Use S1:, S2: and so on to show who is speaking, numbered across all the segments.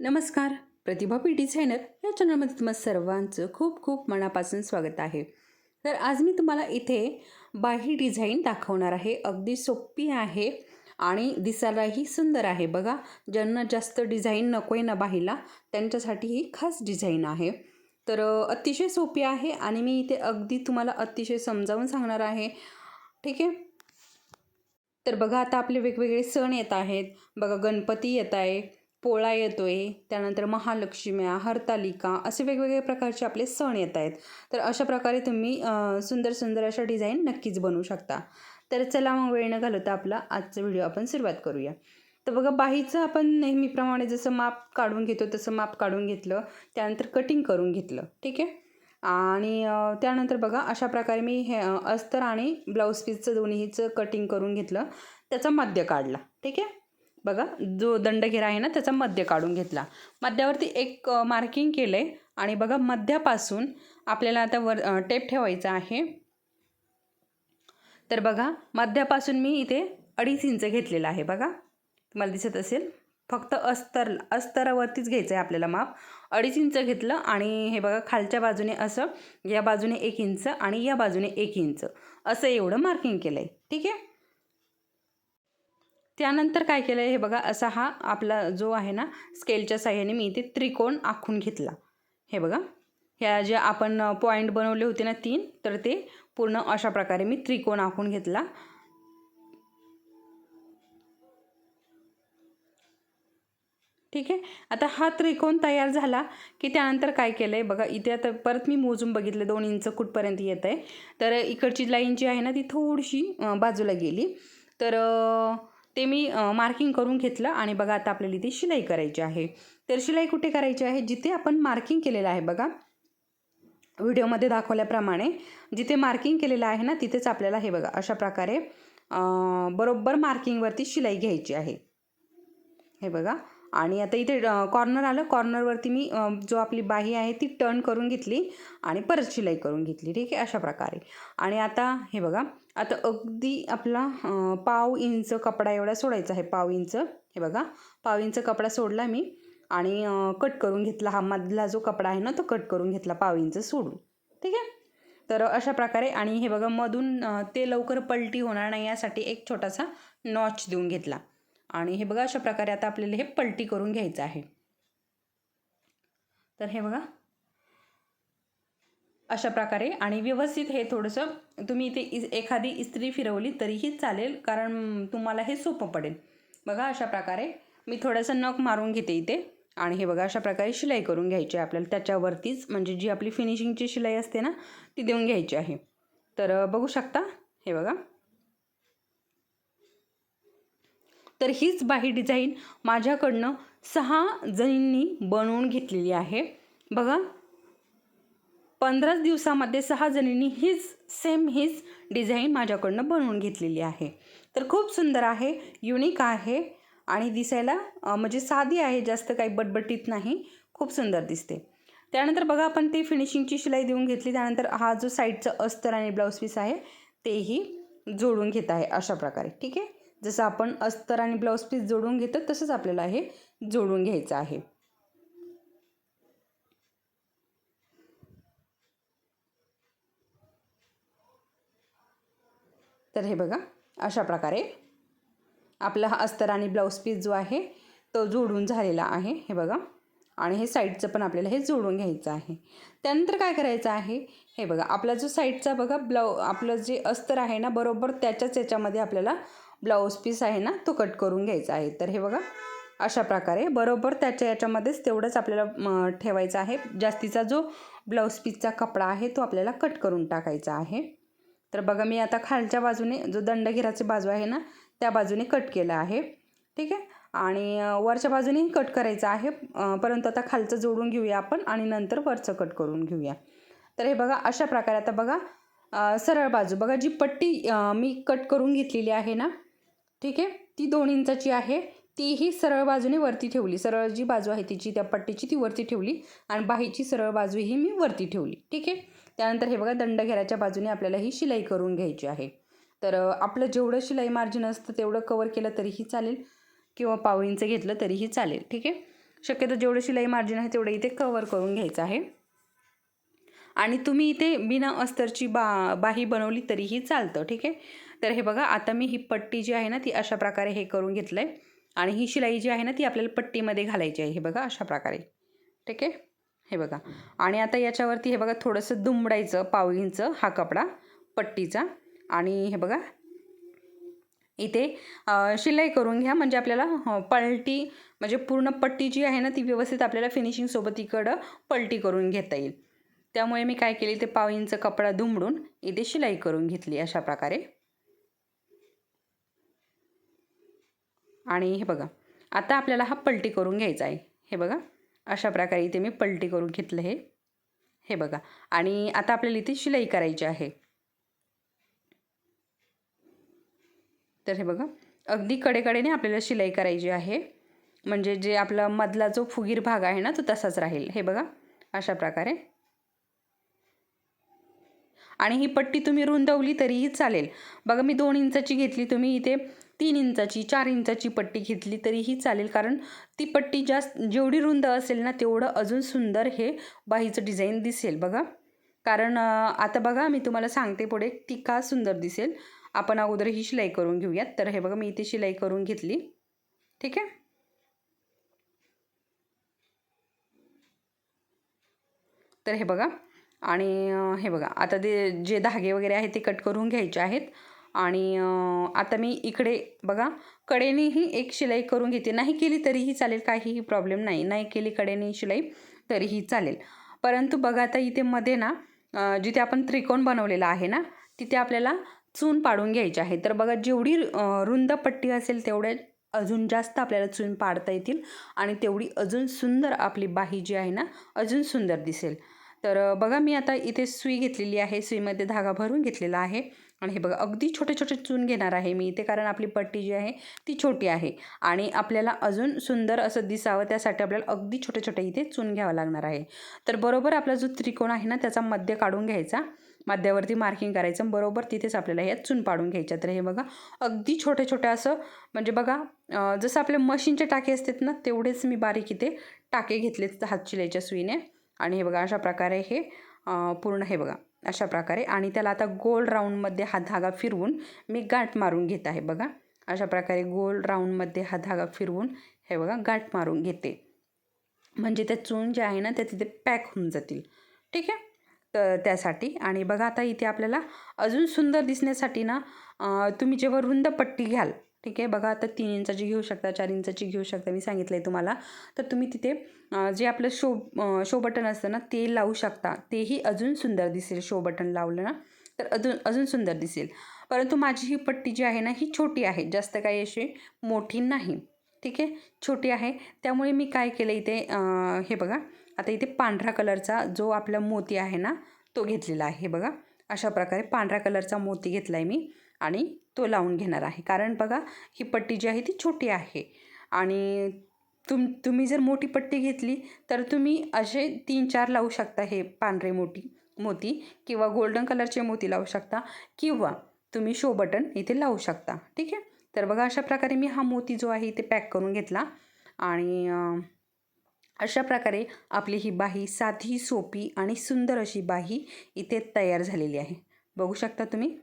S1: नमस्कार. प्रतिभा P designer या चॅनलमध्ये तुम्हा सर्वांचं खूप खूप मनापासून स्वागत आहे. तर आज मी तुम्हाला इथे बाही डिझाईन दाखवणार आहे. अगदी सोपी आहे आणि दिसायलाही सुंदर आहे. बघा ज्यांना जास्त डिझाईन नको आहे ना बाहीला त्यांच्यासाठी ही खास डिझाईन आहे. तर अतिशय सोपी आहे आणि मी इथे अगदी तुम्हाला अतिशय समजावून सांगणार आहे. ठीक आहे? तर बघा आता आपले वेगवेगळे सण येत आहेत. बघा गणपती येत आहे. पोळा येतो आहे त्यानंतर महालक्ष्म्या हरतालिका असे वेगवेगळे प्रकारचे आपले सण येत आहेत. तर अशा प्रकारे तुम्ही सुंदर सुंदर अशा डिझाईन नक्कीच बनवू शकता. तर चला मग वेळ न घालवता आपला आजचा व्हिडिओ आपण सुरुवात करूया. तर बघा बाहीचं आपण नेहमीप्रमाणे जसं माप काढून घेतो तसं माप काढून घेतलं त्यानंतर कटिंग करून घेतलं ठीक आहे? आणि त्यानंतर बघा अशा प्रकारे मी हे अस्तर आणि ब्लाऊज पीसचं दोन्हीचं कटिंग करून घेतलं त्याचा मध्य काढला ठीक आहे? बघा जो दंडघेरा आहे ना त्याचा मध्य काढून घेतला. मध्यावरती एक मार्किंग केलं आहे आणि बघा मध्यापासून आपल्याला आता वर टेप ठेवायचा आहे. तर बघा मध्यापासून मी इथे अडीच इंच घेतलेला आहे बघा. तुम्हाला दिसत असेल? फक्त अस्तर अस्तरावरतीच घ्यायचं आहे आपल्याला माप. अडीच इंच घेतलं आणि हे बघा खालच्या बाजूने असं या बाजूने एक इंच आणि या बाजूने एक इंच असं एवढं मार्किंग केलं आहे ठीक आहे? त्यानंतर काय केलं आहे हे बघा असा हा आपला जो आहे ना स्केलच्या साह्याने मी इथे त्रिकोण आखून घेतला. हे बघा ह्या ज्या आपण पॉईंट बनवले होते ना तीन तर ते पूर्ण अशा प्रकारे मी त्रिकोण आखून घेतला. ठीक आहे? आता हा त्रिकोण तयार झाला की त्यानंतर काय केलं आहे बघा इथे आता परत मी मोजून बघितलं दोन इंच कुठपर्यंत येत आहे तर इकडची लाईन जी आहे ना ती थोडीशी बाजूला गेली. तर ते मी मार्किंग करून घेतलं आणि बघा आता आपल्याला इथे शिलाई करायची आहे. तर शिलाई कुठे करायची आहे? जिथे आपण मार्किंग केलेलं आहे बघा. व्हिडिओमध्ये दाखवल्याप्रमाणे जिथे मार्किंग केलेलं आहे ना तिथेच आपल्याला हे बघा अशा प्रकारे बरोबर मार्किंगवरती शिलाई घ्यायची आहे. हे बघा. आणि आता इथे कॉर्नर आलं. कॉर्नरवरती मी जो आपली बाही आहे ती टर्न करून घेतली आणि परत शिलाई करून घेतली. ठीक आहे? अशा प्रकारे. आणि आता हे बघा. आता अगदी आपला पाव इंच कपडा एवढा सोडायचा आहे. पाव इंच. हे बघा. पाव इंच कपडा सोडला मी आणि कट करून घेतला. हा मधला जो कपडा आहे ना तो कट करून घेतला पाव इंच सोडून. ठीक आहे? तर अशा प्रकारे आणि हे बघा मधून ते लवकर पलटी होणार नाही यासाठी एक छोटासा नॉच देऊन घेतला. आणि हे बघा अशा प्रकारे आता आपल्याला हे पलटी करून घ्यायचं आहे. तर हे बघा. अशा प्रकारे आणि व्यवस्थित हे थोडंसं तुम्ही इथे इस एखादी इस्त्री फिरवली तरीही चालेल कारण तुम्हाला हे सोपं पडेल. बघा अशा प्रकारे मी थोडंसं नख मारून घेते इथे आणि हे बघा अशा प्रकारे शिलाई करून घ्यायची आहे आपल्याला. त्याच्यावरतीच म्हणजे जी आपली फिनिशिंगची शिलाई असते ना ती देऊन घ्यायची आहे. तर बघू शकता? हे बघा. तर हीच बाही डिझाईन माझ्याकडनं सहा जणींनी बनवून घेतलेली आहे. बघा पंधराच दिवसामध्ये सहा जणींनी हीच सेम हीच डिझाईन माझ्याकडनं बनवून घेतलेली आहे. तर खूप सुंदर आहे युनिक आहे आणि दिसायला म्हणजे साधी आहे जास्त काही बटबटीत नाही खूप सुंदर दिसते. त्यानंतर बघा आपण ती फिनिशिंगची शिलाई देऊन घेतली. त्यानंतर हा जो साईडचं अस्तर आणि ब्लाऊज पीस आहे तेही जोडून घेत आहे अशा प्रकारे. ठीक आहे? जसं आपण अस्तर आणि ब्लाऊज पीस जोडून घेतो तसंच आपल्याला हे जोडून घ्यायचं आहे. तर हे बघा अशा प्रकारे आपला हा अस्तर आणि ब्लाऊज पीस जो आहे तो जोडून झालेला आहे हे बघा. आणि हे साईडचं पण आपल्याला हे जोडून घ्यायचं आहे. त्यानंतर काय करायचं आहे हे बघा आपला जो साईडचा बघा ब्लाऊ आपलं जे अस्तर आहे ना बरोबर त्याच्याच याच्यामध्ये आपल्याला ब्लाऊज पीस आहे ना तो कट करून घ्यायचा आहे. तर हे बघा अशा प्रकारे. बरोबर त्याच्या याच्यामध्येच तेवढंच आपल्याला ठेवायचं आहे. जास्तीचा जो ब्लाऊज पीसचा कपडा आहे तो आपल्याला कट करून टाकायचा आहे. तर बघा मी आता खालच्या बाजूने जो दंडघेराची बाजू आहे ना त्या बाजूने कट केला आहे. ठीक आहे? आणि वरच्या बाजूनेही कट करायचं आहे. परंतु आता खालचं जोडून घेऊया आपण आणि नंतर वरचं कट करून घेऊया. तर हे बघा अशा प्रकारे आता बघा सरळ बाजू. बघा जी पट्टी मी कट करून घेतलेली आहे ना ठीक आहे? ती दोन इंचाची आहे. तीही सरळ बाजूने वरती ठेवली. सरळ जी बाजू आहे तिची त्या पट्टीची ती वरती ठेवली आणि बाहीची सरळ बाजू ही मी वरती ठेवली. ठीक आहे? त्यानंतर हे बघा दंडघेराच्या बाजूने आपल्याला ही शिलाई करून घ्यायची आहे. तर आपलं जेवढं शिलाई मार्जिन असतं तेवढं कवर केलं तरीही चालेल किंवा पाव इंच घेतलं तरीही चालेल. ठीक आहे? शक्यतो जेवढं शिलाई मार्जिन आहे तेवढं इथे कवर करून घ्यायचं आहे. आणि तुम्ही इथे बिना अस्तरची बा बाही बनवली तरीही चालतं. ठीक आहे? तर हे बघा आता मी ही पट्टी जी आहे ना ती अशा प्रकारे हे करून घेतलं आहे आणि ही शिलाई जी आहे ना ती आपल्याला पट्टीमध्ये घालायची आहे. हे बघा अशा प्रकारे. ठीक आहे? हे बघा. आणि आता याच्यावरती हे बघा थोडंसं दुमडायचं पाव इंच हा कपडा पट्टीचा. आणि हे बघा इथे शिलाई करून घ्या. म्हणजे आपल्याला पलटी म्हणजे पूर्ण पट्टी जी आहे ना ती व्यवस्थित आपल्याला फिनिशिंगसोबत इकडं पलटी करून घेता येईल. त्यामुळे मी काय केले ते पाव इंच कपडा दुमडून इथे शिलाई करून घेतली अशा प्रकारे. आणि हे बघा आता आपल्याला हा पलटी करून घ्यायचा आहे. हे बघा अशा प्रकारे इथे मी पलटी करून घेतलं हे. हे बघा आणि आता आपल्याला इथे शिलाई करायची आहे. तर हे बघा अगदी कडेकडेने आपल्याला शिलाई करायची आहे. म्हणजे जे आपला मधला जो फुगीर भाग आहे ना तो तसाच राहील. हे बघा अशा प्रकारे. आणि ही पट्टी तुम्ही रुंदवली तरीही चालेल. बघा मी दोन इंचाची घेतली तुम्ही इथे तीन इंचाची चार इंचाची पट्टी घेतली तरीही चालेल. कारण ती पट्टी जास्त जेवढी रुंद असेल ना तेवढं अजून सुंदर हे बाहीचं डिझाईन दिसेल बघा. कारण आता बघा मी तुम्हाला सांगते पुढे ती का सुंदर दिसेल. आपण अगोदर ही शिलाई करून घेऊयात. तर हे बघा मी इथे शिलाई करून घेतली. ठीक आहे? तर हे बघा. आणि हे बघा आता ते जे धागे वगैरे आहेत ते कट करून घ्यायचे आहेत. आणि आता मी इकडे बघा कडेनेही एक शिलाई करून घेते. नाही केली तरीही चालेल काहीही प्रॉब्लेम नाही. नाही केली कडेने शिलाई तरीही चालेल. परंतु बघा आता इथे मध्ये ना जिथे आपण त्रिकोण बनवलेला आहे ना तिथे आपल्याला चून पाडून घ्यायची आहे तर बघा जेवढी रुंद पट्टी असेल तेवढ्या अजून जास्त आपल्याला चून पाडता येतील. आणि तेवढी अजून सुंदर आपली बाही जी आहे ना अजून सुंदर दिसेल. तर बघा मी आता इथे सुई घेतलेली आहे. सुईमध्ये धागा भरून घेतलेला आहे. आणि हे बघा अगदी छोटे छोटे चून घेणार आहे मी इथे कारण आपली पट्टी जी आहे ती छोटी आहे. आणि आपल्याला अजून सुंदर असं दिसावं त्यासाठी आपल्याला अगदी छोटे छोटे इथे चून घ्यावं लागणार आहे. तर बरोबर आपला जो त्रिकोण आहे ना त्याचा मध्य काढून घ्यायचा. मध्यावरती मार्किंग करायचं बरोबर तिथेच आपल्याला ह्या चून पाडून घ्यायच्या. तर हे बघा अगदी छोटे छोटे असं म्हणजे बघा जसं आपले मशीनचे टाके असतात ना तेवढेच मी बारीक इथे टाके घेतलेत हातचिल्याच्या सुईने. आणि हे बघा अशा प्रकारे हे पूर्ण हे बघा. अशा प्रकारे. आणि त्याला आता गोल राऊंडमध्ये हा धागा फिरवून मी गाठ मारून घेत आहे बघा. अशा प्रकारे गोल राऊंडमध्ये हा धागा फिरवून हे बघा गाठ मारून घेते. म्हणजे त्या चून जे आहे ना त्या तिथे पॅक होऊन जातील. ठीक आहे? तर त्यासाठी. आणि बघा आता इथे आपल्याला अजून सुंदर दिसण्यासाठी ना तुम्ही जेव्हा रुंद पट्टी घ्याल ठीक आहे? बघा आता तीन इंचाची घेऊ शकता चार इंचाची घेऊ शकता मी सांगितलं आहे तुम्हाला. तर तुम्ही तिथे जे आपलं शो शो बटन असतं ना ते लावू शकता. तेही अजून सुंदर दिसेल शो बटन लावलं ना तर अजून अजून सुंदर दिसेल. परंतु माझी ही पट्टी जी आहे ना ही छोटी आहे. जास्त काही अशी मोठी नाही. ठीक आहे? छोटी आहे. त्यामुळे मी काय केलं इथे हे बघा आता इथे पांढरा कलरचा जो आपला मोती आहे ना तो घेतलेला आहे. बघा अशा प्रकारे पांढऱ्या कलरचा मोती घेतला आहे मी. आणि तो लावून घेणार आहे. कारण बघा ही पट्टी जी आहे ती छोटी आहे. आणि तुम तुम्ही जर मोठी पट्टी घेतली तर तुम्ही असे तीन चार लावू शकता हे पांढरे मोठी मोती किंवा गोल्डन कलरचे मोती लावू शकता किंवा तुम्ही शो बटन इथे लावू शकता. ठीक आहे? तर बघा अशा प्रकारे मी हा मोती जो आहे इथे पॅक करून घेतला. आणि अशा प्रकारे आपली ही बाही साधी सोपी आणि सुंदर अशी बाही इथे तयार झालेली आहे. बघू शकता तुम्ही?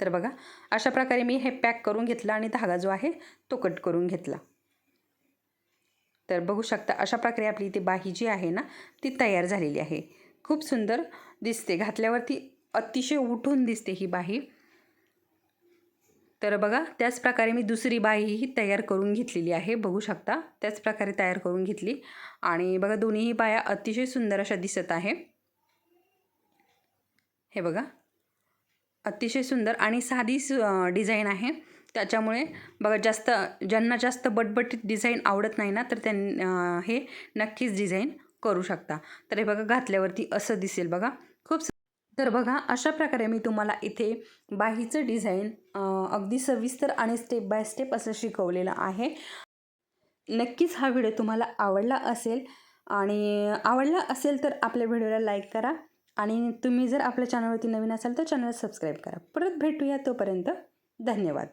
S1: तर बघा अशा प्रकारे मी हे पॅक करून घेतलं आणि धागा जो आहे तो कट करून घेतला. तर बघू शकता अशा प्रकारे आपली ती बाही जी आहे ना ती तयार झालेली आहे. खूप सुंदर दिसते. घातल्यावरती अतिशय उठून दिसते ही बाही. तर बघा त्याच प्रकारे मी दुसरी बाहीही तयार करून घेतलेली आहे. बघू शकता त्याच प्रकारे तयार करून घेतली. आणि बघा दोन्हीही बाया अतिशय सुंदर अशा दिसत आहे. हे बघा अतिशय सुंदर आणि साधी डिझाईन आहे. त्याच्यामुळे बघा जास्त ज्यांना जास्त बटबटीत डिझाईन आवडत नाही ना तर त्यां हे नक्कीच डिझाईन करू शकता. तर हे बघा घातल्यावरती असं दिसेल बघा. खूप तर बघा अशा प्रकारे मी तुम्हाला इथे बाहीचं डिझाईन अगदी सविस्तर आणि स्टेप बाय स्टेप असं शिकवलेलं आहे. नक्कीच हा व्हिडिओ तुम्हाला आवडला असेल आणि आवडला असेल तर आपल्या व्हिडिओला लाईक करा. आणि तुम्ही जर आपल्या चॅनलवरती नवीन असाल तर चॅनल सबस्क्राईब करा. परत भेटूया तोपर्यंत धन्यवाद.